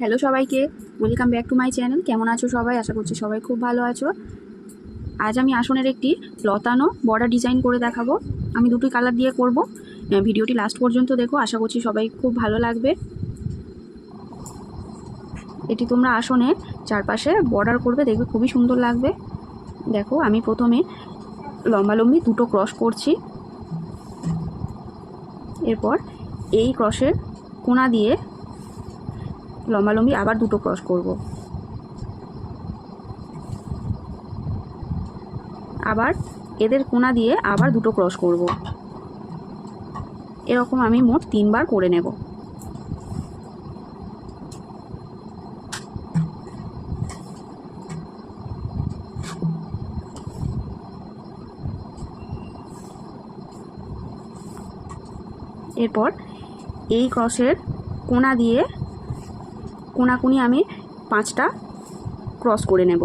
Hello সবাইকে welcome back to my channel কেমন আছো সবাই? আশা করছি সবাই খুব ভালো আছো। আজ আমি আসনের একটি লতানো বর্ডার ডিজাইন করে দেখাবো। আমি দুটোই কালার দিয়ে করব। ভিডিওটি লাস্ট পর্যন্ত দেখো। আশা করছি সবাই খুব ভালো লাগবে। এটি তোমরা আসনে চারপাশে বর্ডার করবে, দেখবে খুবই সুন্দর লাগবে। দেখো, আমি প্রথমে লম্বালম্বি দুটো ক্রস করছি। এরপর এই ক্রসের কোনা দিয়ে লম্বালম্বি আবার দুটো ক্রস করব। আবার এদের কোনা দিয়ে আবার দুটো ক্রস করব। এরকম আমি মোট তিনবার করে নেব। এরপর এই ক্রসের কোনা দিয়ে কোনাকুনি আমি পাঁচটা ক্রস করে নেব।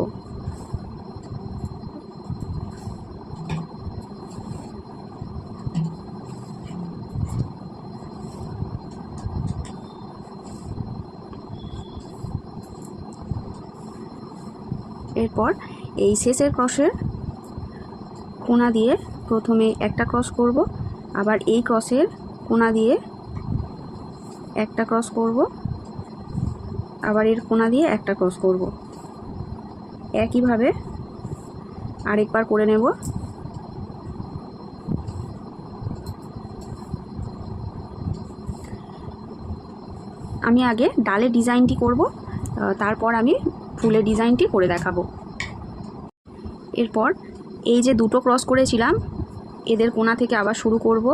এরপর এই শেষের ক্রসের কোনা দিয়ে প্রথমে একটা ক্রস করব, আবার এই ক্রসের কোনা দিয়ে একটা ক্রস করব। আবার এর কোনা দিয়ে একটা ক্রস করব। একইভাবে আরেকবার করে নেব। আমি আগে ডালের ডিজাইনটি করব তারপর আমি ফুলের ডিজাইনটি করে দেখাবো। এরপর এই যে দুটো ক্রস করেছিলাম, এদের কোনা থেকে আবার শুরু করব।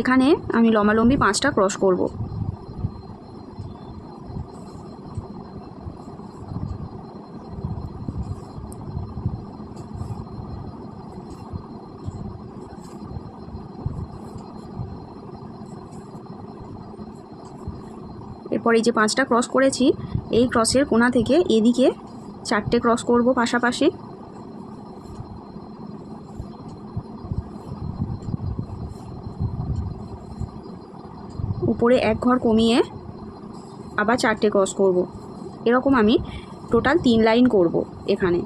এখানে আমি লম্বালম্বি পাঁচটা ক্রস করব। এরপর এই যে পাঁচটা ক্রস করেছি, এই ক্রসের কোনা থেকে এদিকে চারটে ক্রস করব পাশাপাশি। উপরে এক ঘর কমিয়ে আবার চারটে ক্রস করব। এরকম আমি টোটাল তিন লাইন করব এখানে।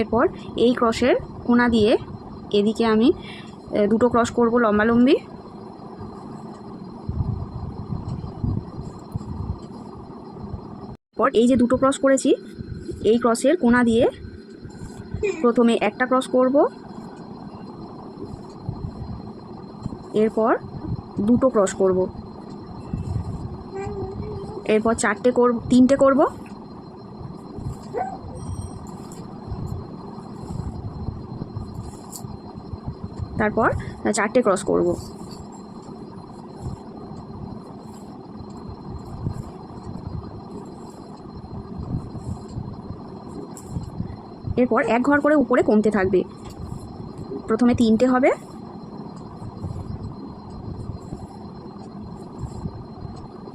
এরপর এই ক্রসের কোনা দিয়ে এদিকে আমি দুটো ক্রস করব লম্বালম্বি। পর এই যে দুটো ক্রস করেছি, এই ক্রসের কোনা দিয়ে প্রথমে একটা ক্রস করব। এরপর দুটো ক্রস করব। এরপর চারটে করব, তিনটে করব। তারপর চারটে ক্রস করব। এরপর এক ঘর করে উপরে কমতে থাকবে। প্রথমে তিনটে হবে।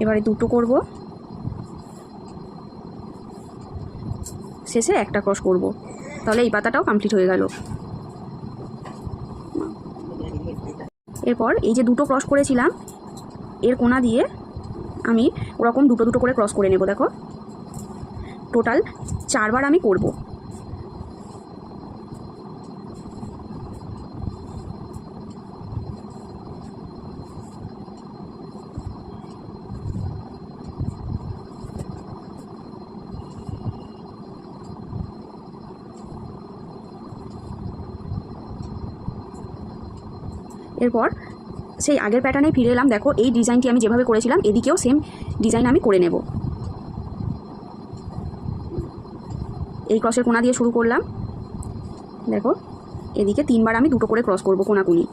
এবারে দুটো করব। শেষে একটা ক্রস করব। তাহলে এই পাতাটাও কমপ্লিট হয়ে গেল। এরপর এই যে দুটো ক্রস করেছিলাম, এর কোনা দিয়ে আমি ওরকম দুটো দুটো করে ক্রস করে নেব, দেখো। টোটাল চারবার আমি করব। এরপর সেই আগের প্যাটার্নে ফিরে এলাম। দেখো, এই ডিজাইনটি আমি যেভাবে করেছিলাম, এদিকেও সেম ডিজাইন আমি করে নেব। এই ক্রসের কোনা দিয়ে শুরু করলাম। দেখো, এদিকে তিনবার আমি দুটো করে ক্রস করব কোনাকুনি।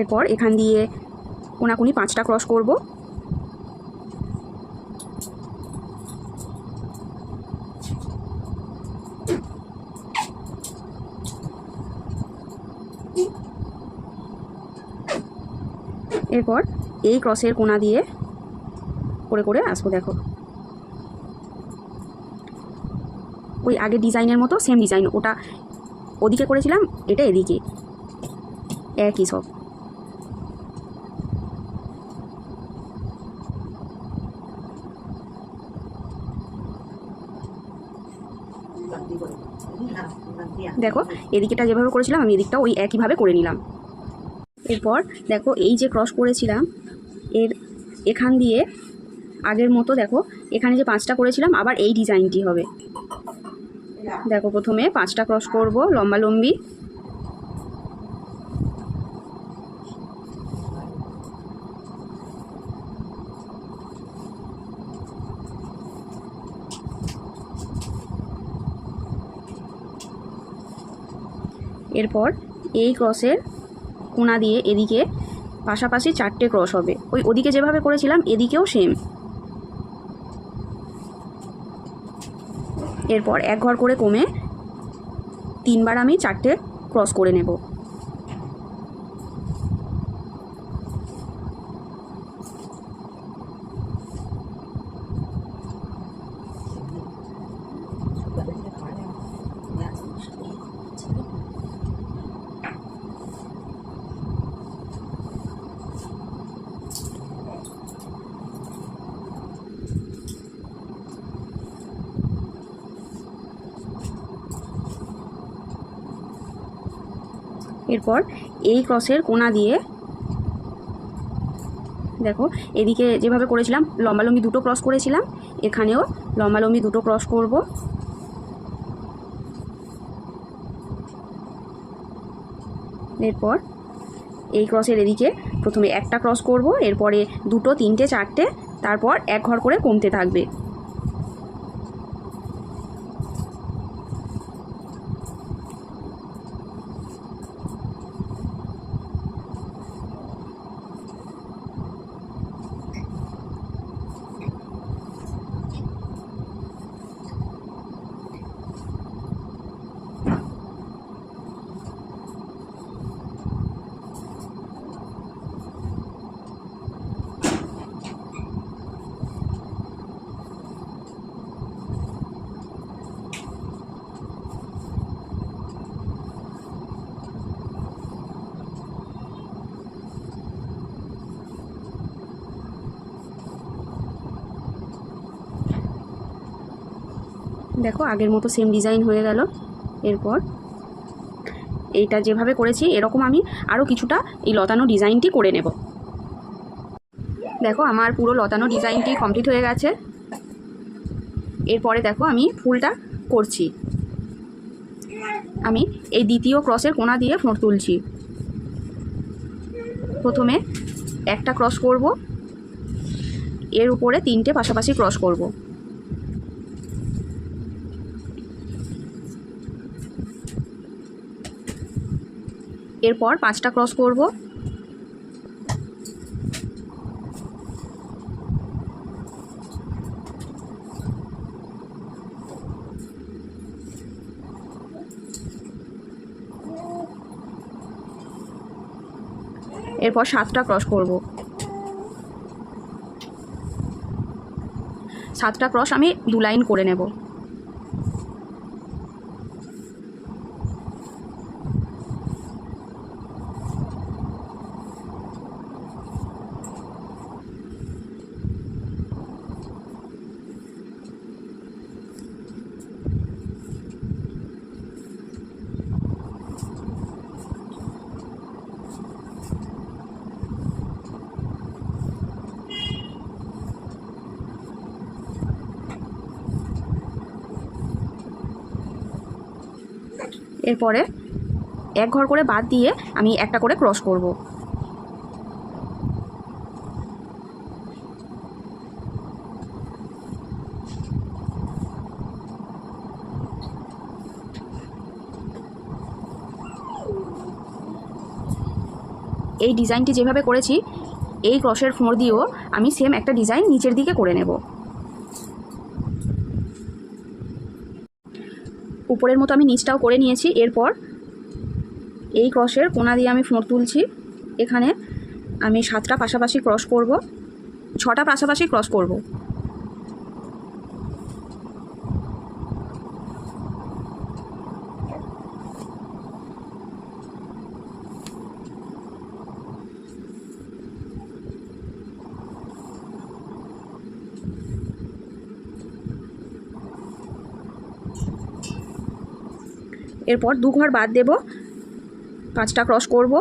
এরপর এখান দিয়ে কোনাকুনি পাঁচটা ক্রস করব। এরপর এই ক্রসের কোনা দিয়ে করে করে আসব, দেখো। ওই আগের ডিজাইনের মতো সেম ডিজাইন ওটা ওদিকে করেছিলাম, এটা এদিকে। একই সব। দেখো, এদিকেটা যেভাবে করেছিলাম, আমি এদিকটা ওই একইভাবে করে নিলাম। এরপর দেখো এই যে ক্রস করেছিলাম, এর এখান দিয়ে আগের মতো দেখো, এখানে যে পাঁচটা করেছিলাম, আবার এই ডিজাইনটি হবে। দেখো প্রথমে পাঁচটা ক্রস করব, লম্বা লম্বি। এরপর এই ক্রসের কোণা দিয়ে এদিকে, পাশাপাশি চারটে ক্রস হবে। ওই ওদিকে যেভাবে করেছিলাম, এদিকেও সেম এরপর এক ঘর করে কমে তিনবার আমি চারটে ক্রস করে নেব। এরপর এই ক্রসের কোনা দিয়ে দেখো, এদিকে যেভাবে করেছিলাম, লম্বালম্বি দুটো ক্রস করেছিলাম, এখানেও লম্বালম্বি দুটো ক্রস করব। এরপর এই ক্রসের এদিকে প্রথমে একটা ক্রস করব, এরপরে দুটো, তিনটে, চারটে, তারপর এক ঘর করে কমতে থাকবে। দেখো, আগের মতো সেম ডিজাইন হয়ে গেল। এরপর এইটা যেভাবে করেছি, এরকম আমি আরও কিছুটা এই লতানো ডিজাইনটি করে নেব। দেখো, আমার পুরো লতানো ডিজাইনটি কমপ্লিট হয়ে গেছে। এরপরে দেখো, আমি ফুলটা করছি। আমি এই দ্বিতীয় ক্রসের কোনা দিয়ে ফোঁট তুলছি। প্রথমে একটা ক্রস করব। এর উপরে তিনটে পাশাপাশি ক্রস করব। এরপর পাঁচটা ক্রস করব। এরপর সাতটা ক্রস করব। সাতটা ক্রস আমি দু লাইন করে নেব। এরপরে এক ঘর করে বাদ দিয়ে আমি একটা করে ক্রস করব। এই ডিজাইনটি যেভাবে করেছি, এই ক্রসের ফোঁড় দিয়েও আমি সেম একটা ডিজাইন নিচের দিকে করে নেব। উপরের মতো আমি নিচটাও করে নিয়েছি, এরপর এই ক্রসের কোনা দিয়ে আমি ফোঁড় তুলছি। এখানে আমি সাতটা পাশাপাশি ক্রস করব, ছটা পাশাপাশি ক্রস করব। এরপর দু ঘর বাদ দেব। পাঁচটা ক্রস করব।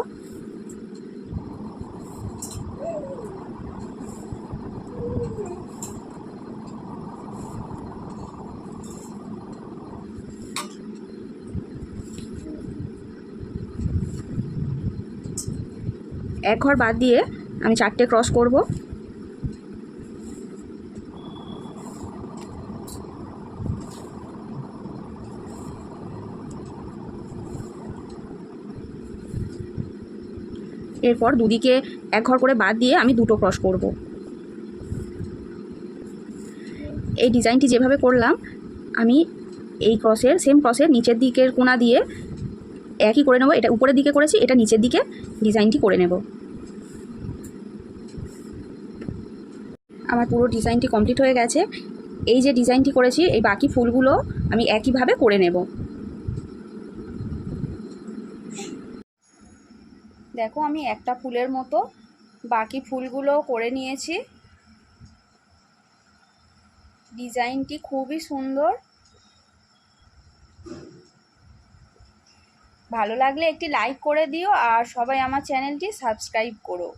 এক ঘর বাদ দিয়ে আমি চারটে ক্রস করব। এরপর দুদিকে এক ঘর করে বাদ দিয়ে আমি দুটো ক্রস করব। এই ডিজাইনটি যেভাবে করলাম, আমি এই ক্রসের সেম ক্রসের নিচের দিকের কোণা দিয়ে একই করে নেব। এটা উপরের দিকে করেছি, এটা নিচের দিকে ডিজাইনটি করে নেব। আমার পুরো ডিজাইনটি কমপ্লিট হয়ে গেছে। এই যে ডিজাইনটি করেছি, এই বাকি ফুলগুলো আমি একইভাবে করে নেব। দেখো, আমি একটা ফুলের মতো বাকি ফুলগুলো করে নিয়েছি। ডিজাইনটি খুবই সুন্দর। ভালো লাগলে একটি লাইক করে দিও আর সবাই আমার চ্যানেলটি সাবস্ক্রাইব করো।